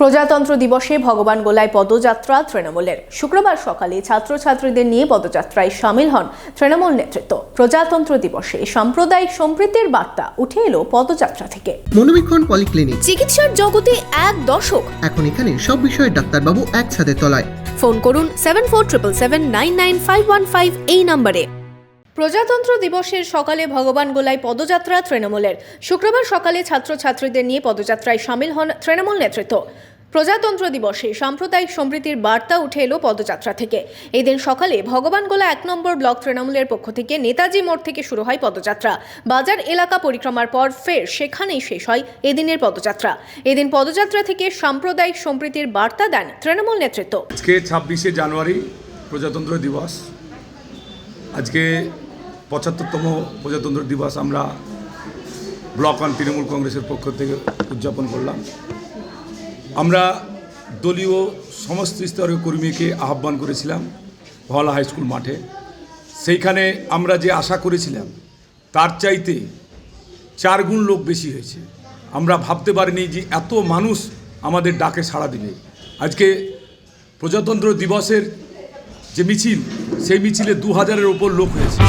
প্রজাতন্ত্র দিবসে ভগবান গোলায় পদযাত্রা তৃণমূলের। শুক্রবার সকালে ছাত্রছাত্রীদের নিয়ে পদযাত্রায় সামিল হন তৃণমূল নেতৃত্ব। প্রজাতন্ত্র দিবসে সাম্প্রদায়িক সম্প্রীতির বার্তা উঠে এলো পদযাত্রা থেকে। মনোবীক্ষণ পলিক্লিনিক। চিকিৎসার জগতে এক দশক। এখন এখানে সব বিষয়ে ডাক্তারবাবু এক ছাদের তলায়। ফোন করুন seven four triple seven nine nine five one five এই নম্বরে। প্রজাতন্ত্র দিবসের সকালে ভগবান গোলায় পদযাত্রা তৃণমূলের। শুক্রবার সকালে ছাত্রছাত্রীদের নিয়ে পদযাত্রায় সামিল হন তৃণমূল নেতৃত্ব। প্রজাতন্ত্র দিবসে সাম্প্রদায়িক সম্প্রীতির বার্তা উঠে এলো পদযাত্রা থেকে। এদিন সকালে ভগবানগোলা এক নম্বর ব্লক তৃণমূলের পক্ষ থেকে নেতাজি মোড় থেকে শুরু হয় পদযাত্রা। বাজার এলাকা পরিক্রমার পর ফের সেখানেই শেষ হয় এদিনের পদযাত্রা। এদিন পদযাত্রা থেকে সাম্প্রদায়িক সম্প্রীতির বার্তা দেন তৃণমূল নেতৃত্ব। আজকে ছাব্বিশে জানুয়ারি প্রজাতন্ত্র দিবস। আজকে পঁচাত্তরতম প্রজাতন্ত্র দিবস আমরা ব্লক অন তৃণমূল কংগ্রেসের পক্ষ থেকে উদযাপন করলাম। আমরা দলীয় সমস্ত স্তরের কর্মীকে আহ্বান করেছিলাম হাই স্কুল মাঠে। সেইখানে আমরা যে আশা করেছিলাম, তার চাইতে চার গুণ লোক বেশি হয়েছে। আমরা ভাবতে পারিনি যে এত মানুষ আমাদের ডাকে সাড়া দিবে। আজকে প্রজাতন্ত্র দিবসের যে মিছিল সেই মিছিলে দু হাজারের ওপর লোক হয়েছে।